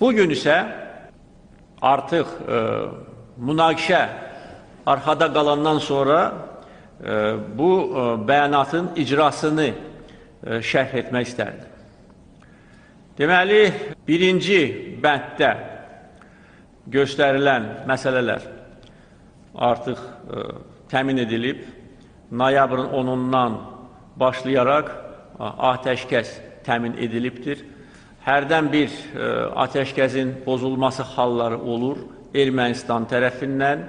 Bugün ise artık e, münakişe arkada kalandan sonra e, bu e, beyanatın icrasını e, şərh etmək istərdim. Deməli, birinci bənddə göstərilən məsələlər artıq e, təmin edilib. Noyabrın 10-undan başlayaraq atəşkəs təmin edilibdir. Hərdən bir e, atəşkəsin pozulması halları olur Ermənistan tərəfindən.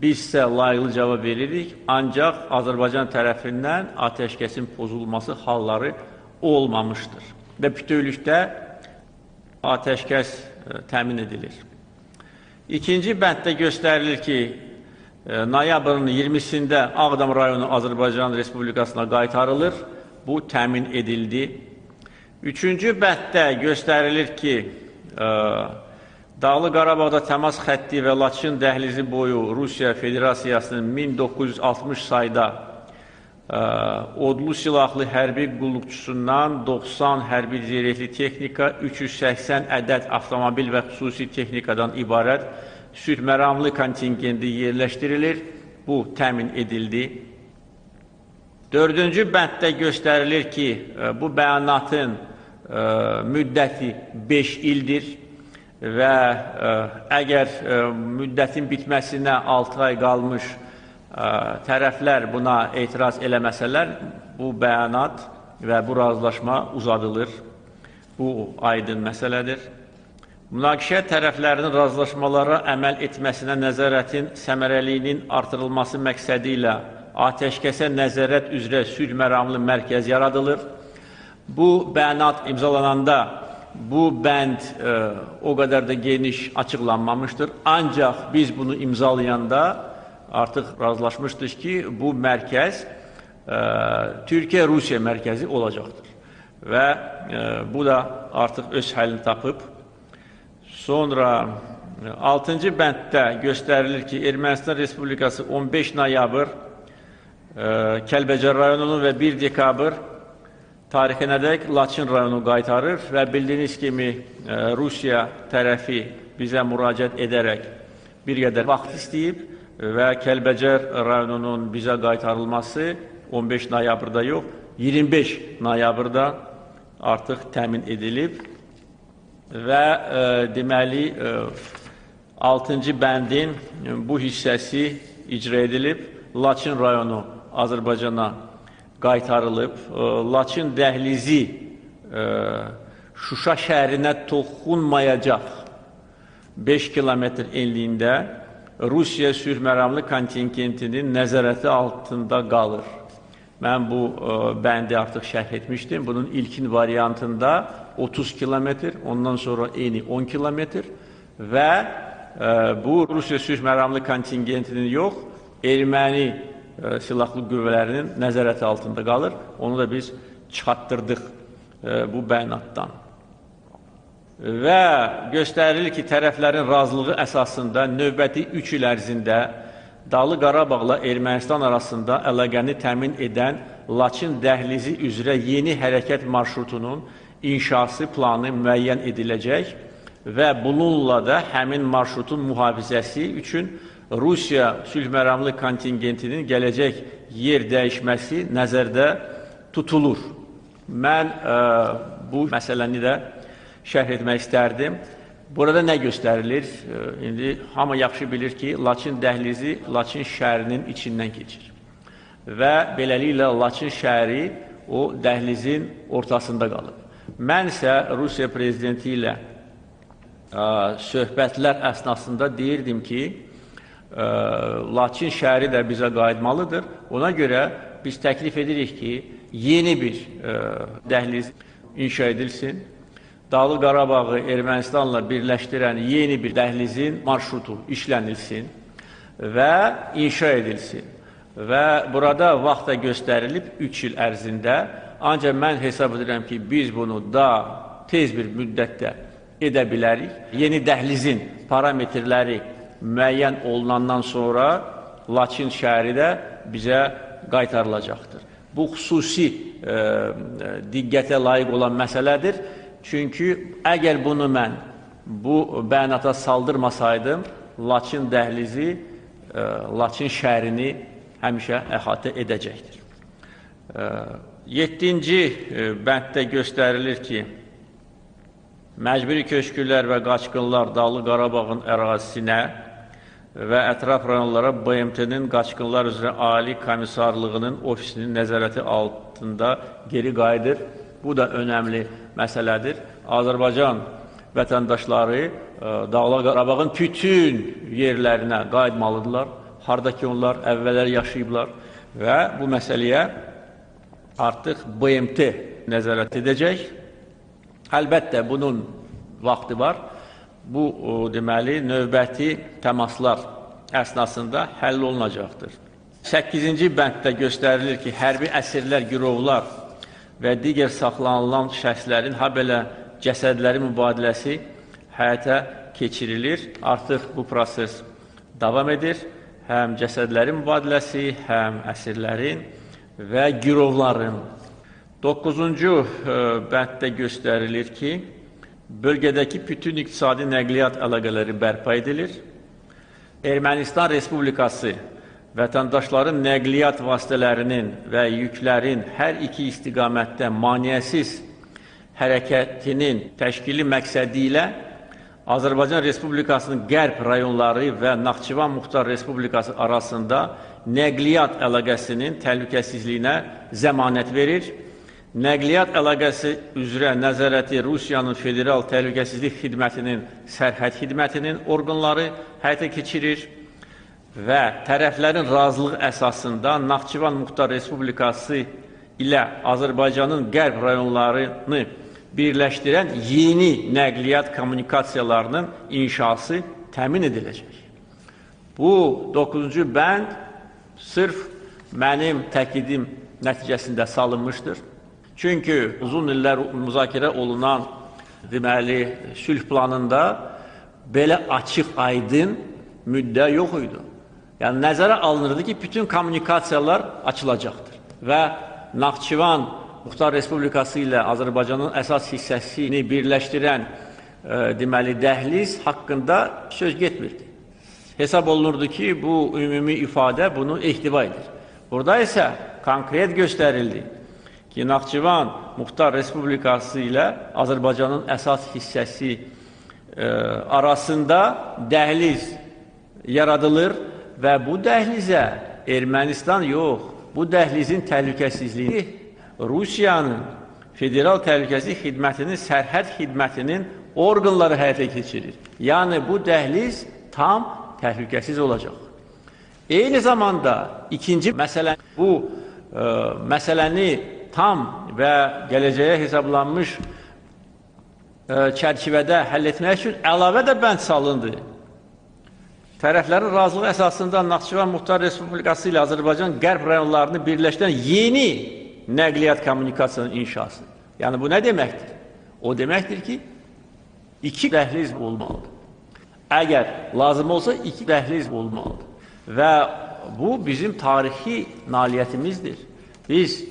Biz isə layıqlı cavab veririk, ancaq Azərbaycan tərəfindən atəşkəsin pozulması halları olmamışdır. Və bütövlükdə atəşkəs e, təmin edilir. İkinci bənddə göstərilir ki, e, noyabrın 20-sində Ağdam rayonu Azərbaycan Respublikasına qaytarılır. Bu təmin edildi. Üçüncü bənddə göstərilir ki, e, Dağlı Qarabağda təmas xətti və Laçın dəhlizi boyu Rusiya Federasiyasının 1960 sayda ə, odlu silahlı hərbi qulluqçusundan 90 hərbi zirehli texnika, 380 ədəd avtomobil və xüsusi texnikadan ibarət sülh məramlı kontingendi yerləşdirilir. Bu təmin edildi. Dördüncü bənddə göstərilir ki, ə, bu bəyanatın ə, müddəti 5 ildir və ə, əgər müddətin bitməsinə 6 ay qalmış tərəflər buna etiraz eləməsələr, bu bəyanat və bu razılaşma uzadılır. Bu aydın məsələdir. Münaqişə tərəflərinin razılaşmalara əməl etməsinə nəzarətin səmərəliyinin artırılması məqsədi ilə atəşkəsə nəzarət üzrə sülh məramlı mərkəz yaradılır. Bu bəyanat imzalananda bu bənd e, o qədər də geniş açıqlanmamışdır. Ancaq biz bunu imzalayanda artıq razılaşmışdıq ki, bu mərkəz e, Türkiyə-Rusiya mərkəzi olacaqdır. Və e, bu da artıq öz həllini tapıb. Sonra 6-cı bənddə göstərilir ki, Ermənistan Respublikası 15 noyabr e, Kəlbəcər rayonunun və 1 dekabr tarixinədək Laçın rayonu qaytarır və bildiyiniz kimi e, Rusiya tərəfi bizə müraciət edərək bir qədər vaxt istəyib və Kəlbəcər rayonunun bizə qaytarılması 15 noyabrda yox, 25 noyabrda artıq təmin edilib və e, deməli e, 6-cı bəndin bu hissəsi icra edilib. Laçın rayonu Azərbaycana qaytarılıb. E, Laçın dəhlizi e, Şuşa şəhərinə toxunmayacaq 5 kilometr enliyində Rusiya sülh məramlı kontingentinin nəzarəti altında qalır. Mən bu ə, bəndi artıq şərh etmişdim. Bunun ilkin variantında 30 kilometr, ondan sonra eni 10 kilometr və ə, bu Rusiya sülh məramlı kontingentinin yox, erməni silahlı qüvvələrinin nəzarəti altında qalır. Onu da biz çıxartdırdıq ə, bu bəyanatdan və göstərilir ki, tərəflərin razılığı əsasında növbəti 3 il ərzində Dağlı Qarabağla Ermənistan arasında əlaqəni təmin edən Laçın dəhlizi üzrə yeni hərəkət marşrutunun inşası planı müəyyən ediləcək və bununla da həmin marşrutun mühafizəsi üçün Rusiya sülh məramlı kontingentinin gələcək yer dəyişməsi nəzərdə tutulur. Mən ə, bu məsələni də şərh etmək istərdim. Burada nə göstərilir? İndi hamı yaxşı bilir ki, Laçın dəhlizi Laçın şəhərinin içindən keçir. Və beləliklə Laçın şəhəri o dəhlizin ortasında qalıb. Mən isə Rusiya prezidenti ilə ə, söhbətlər əsnasında deyirdim ki, ə, Laçın şəhəri də bizə qayıtmalıdır. Ona görə biz təklif edirik ki, yeni bir ə, dəhliz inşa edilsin Dağlı Qarabağı Ermənistanla birləşdirən yeni bir dəhlizin marşrutu işlənilsin və inşa edilsin. Və burada vaxt da göstərilib 3 il ərzində. Ancaq mən hesab edirəm ki, biz bunu daha tez bir müddətdə edə bilərik. Yeni dəhlizin parametrləri müəyyən olunandan sonra Laçın şəhəri də bizə qaytarılacaqdır. Bu xüsusi e, diqqətə layiq olan məsələdir. Çünki əgər bunu mən bu bəyanata saldırmasaydım, Laçın dəhlizi e, Laçın şəhərini həmişə əhatə edəcəkdir. E, Yeddinci e, bənddə göstərilir ki, məcburi köşkülər və qaçqınlar Dağlı Qarabağın ərazisinə və ətraf rayonlara BMT-nin qaçqınlar üzrə Ali Komissarlığının ofisinin nəzarəti altında geri qayıdır. Bu da önəmli məsələdir. Azərbaycan vətəndaşları e, Dağlar Qarabağın bütün yerlərinə qayıtmalıdırlar. Harda ki onlar əvvəllər yaşayıblar və bu məsələyə artıq BMT nəzarət edəcək. Əlbəttə bunun vaxtı var. Bu deməli növbəti təmaslar əsnasında həll olunacaqdır. 8-ci bənddə göstərilir ki, hərbi əsirlər, girovlar və digər saxlanılan şəxslərin ha belə cəsədləri mübadiləsi həyata keçirilir. Artıq bu proses davam edir. Həm cəsədlərin mübadiləsi, həm əsirlərin və girovların. 9-cu e, bənddə göstərilir ki, bölgədəki bütün iqtisadi nəqliyyat əlaqələri bərpa edilir. Ermənistan Respublikası vətəndaşların nəqliyyat vasitələrinin və yüklərin hər iki istiqamətdə maneəsiz hərəkətinin təşkili məqsədi ilə Azərbaycan Respublikasının qərb rayonları və Naxçıvan Muxtar Respublikası arasında nəqliyyat əlaqəsinin təhlükəsizliyinə zəmanət verir. Nəqliyyat əlaqəsi üzrə nəzarəti Rusiyanın Federal Təhlükəsizlik Xidmətinin sərhəd xidmətinin orqanları həyata keçirir və tərəflərin razılığı əsasında Naxçıvan Muxtar Respublikası ilə Azərbaycanın qərb rayonlarını birləşdirən yeni nəqliyyat kommunikasiyalarının inşası təmin ediləcək. Bu 9-cu bənd sırf mənim təkidim nəticəsində salınmışdır. Çünki uzun illər müzakirə olunan deməli sülh planında belə açıq, aydın müddə yox idi. Yəni nəzərə alınırdı ki, bütün kommunikasiyalar açılacaqdır və Naxçıvan Muxtar Respublikası ilə Azərbaycanın əsas hissəsini birləşdirən e, deməli dəhliz haqqında söz getmirdi. Hesab olunurdu ki, bu ümumi ifadə bunu ehtiva edir. Burada isə konkret göstərildi ki, Naxçıvan Muxtar Respublikası ilə Azərbaycanın əsas hissəsi e, arasında dəhliz yaradılır və bu dəhlizə Ermənistan yox, bu dəhlizin təhlükəsizliyi Rusiyanın Federal Təhlükəsizlik Xidmətinin sərhəd xidmətinin orqanları həyata keçirir. Yəni bu dəhliz tam təhlükəsiz olacaq. Eyni zamanda ikinci məsələ bu ə, e, məsələni tam və gələcəyə hesablanmış ə, e, çərçivədə həll etmək üçün əlavə də bənd salındı. Tərəflərin razılığı əsasında Naxçıvan Muxtar Respublikası ilə Azərbaycan qərb rayonlarını birləşdirən yeni nəqliyyat kommunikasiyasının inşası. Yəni bu nə deməkdir? O deməkdir ki, iki dəhliz olmalıdır. Əgər lazım olsa iki dəhliz olmalıdır. Və bu bizim tarixi nailiyyətimizdir. Biz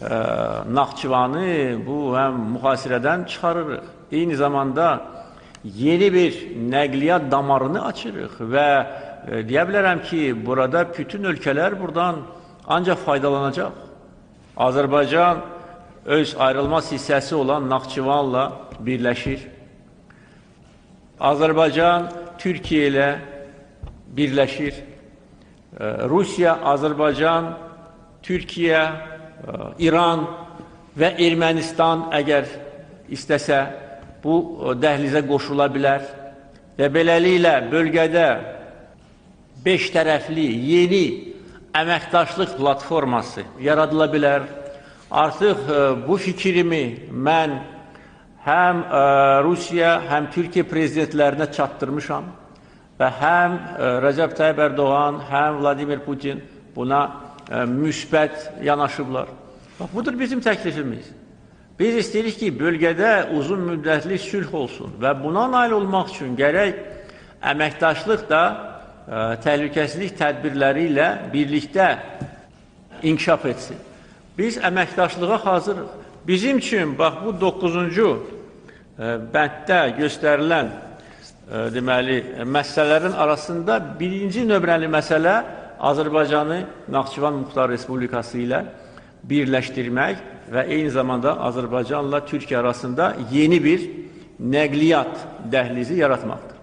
Naxçıvanı bu həm mühasirədən çıxarırıq. Eyni zamanda yeni bir nəqliyyat damarını açırıq və e, deyə bilərəm ki, burada bütün ölkələr buradan ancaq faydalanacaq. Azərbaycan öz ayrılmaz hissəsi olan Naxçıvanla birləşir. Azərbaycan Türkiyə ilə birləşir. Rusiya, Azərbaycan, Türkiyə, İran və Ermənistan əgər istəsə bu dəhlizə qoşula bilər və beləliklə bölgədə beş tərəfli yeni əməkdaşlıq platforması yaradıla bilər. Artıq e, bu fikrimi mən həm e, Rusiya, həm Türkiyə prezidentlərinə çatdırmışam və həm e, Rəcəb Tayyib Ərdoğan, həm Vladimir Putin buna müsbət yanaşıblar. Bax, budur bizim təklifimiz. Biz istəyirik ki, bölgədə uzun müddətli sülh olsun və buna nail olmaq üçün gərək əməkdaşlıq da təhlükəsizlik tədbirləri ilə birlikdə inkişaf etsin. Biz əməkdaşlığa hazırıq. Bizim üçün bax bu 9-cu bənddə göstərilən e, deməli, məsələlərin arasında birinci nömrəli məsələ Azərbaycanı Naxçıvan Muxtar Respublikası ilə birləşdirmək və eyni zamanda Azərbaycanla Türkiyə arasında yeni bir nəqliyyat dəhlizi yaratmaqdır.